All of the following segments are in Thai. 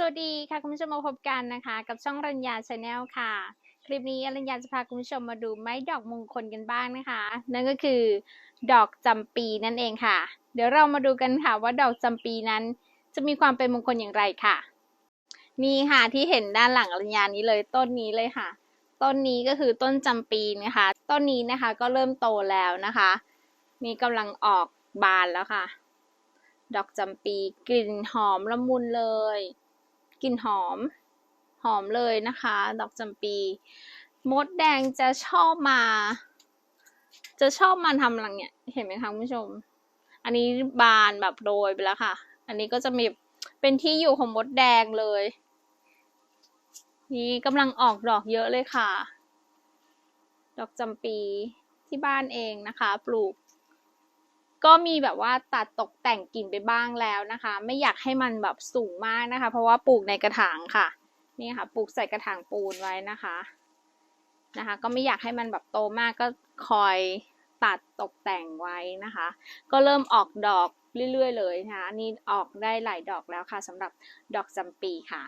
สวัสดีค่ะคุณผู้ชมมาพบกันนะคะ กับช่องรัญญาชาแนลค่ะ คลิปนี้รัญญาจะพาคุณผู้ชมมาดูไม้ดอกมงคลกันบ้างนะคะ นั่นก็คือ ดอกจำปีนั่นเองค่ะ เดี๋ยวเรามาดูกันค่ะว่าดอกจำปีนั้น จะมีความเป็นมงคลอย่างไรค่ะ นี่ค่ะที่เห็นด้านหลังรัญญานี้เลยต้นนี้เลยค่ะ ต้นนี้ก็คือต้นจำปีนะคะ ต้นนี้นะคะก็เริ่มโตแล้วนะคะนี่กำลังออกบานแล้วค่ะ ดอกจำปีกลิ่นหอมละมุนเลย กลิ่นหอม หอมเลยนะคะ ดอกจำปี มดแดงจะชอบมา จะชอบมาทำรังเนี่ย เห็นไหมคะคุณผู้ชม อันนี้บานแบบโรยไปแล้วค่ะ อันนี้ก็จะมีเป็นที่อยู่ของมดแดงเลย นี่กำลังออกดอกเยอะเลยค่ะ ดอกจำปีที่บ้านเองนะคะ ปลูก ก็มีแบบว่าตัดตกแต่งกิ่งไปบ้างแล้วนะคะ ไม่อยากให้มันแบบสูงมากนะคะ เพราะว่าปลูกในกระถางค่ะนี่ค่ะปลูกใส่กระถางปูนไว้นะคะนะคะ ก็ไม่อยากให้มันแบบโตมากก็คอยตัดตกแต่งไว้นะคะ ก็เริ่มออกดอกเรื่อยๆเลยนะคะนี่ออกได้หลายดอกแล้วค่ะสำหรับดอกจำปีค่ะ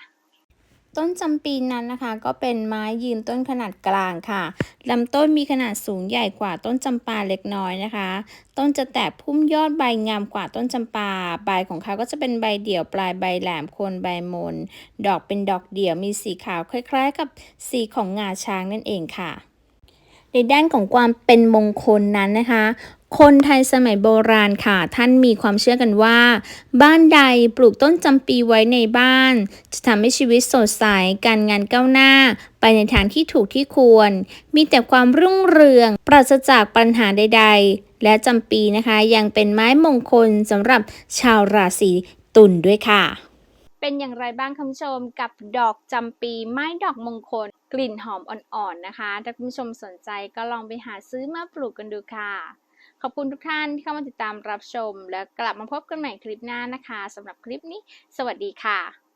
ต้นจำปีนั้นนะคะ ก็เป็นไม้ยืนต้นขนาดกลางค่ะลำต้นมีขนาดสูงใหญ่กว่าต้นจำปาเล็กน้อยนะคะ ต้นจะแตกพุ่มยอดใบงามกว่าต้นจำปาใบของเขาก็จะเป็นใบเดี่ยวปลายใบแหลมโคนใบมน ดอกเป็นดอกเดี่ยวมีสีขาวคล้ายๆ กับสีของงาช้างนั่นเองค่ะ ในด้านของความเป็นมงคลนั้นนะคะ คนไทยสมัยโบราณค่ะ ท่านมีความเชื่อกันว่า บ้านใดปลูกต้นจำปีไว้ในบ้าน จะทำให้ชีวิตสดใสการงานก้าวหน้า ไปในทางที่ถูกที่ควร มีแต่ความรุ่งเรือง ปราศจากปัญหาใด ๆ และจำปีนะคะ ยังเป็นไม้มงคลสำหรับชาวราศีตุลด้วยค่ะ เป็นอย่างไรบ้างคุณผู้ชมกับดอกจำปีไม้ดอกมงคล กลิ่นหอมอ่อนๆนะคะ ถ้าคุณผู้ชมสนใจก็ลองไปหาซื้อมาปลูกกันดูค่ะ ขอบคุณทุกท่านที่เข้ามาติดตามรับชม และกลับมาพบกันใหม่คลิปหน้านะคะสำหรับคลิปนี้ สวัสดีค่ะ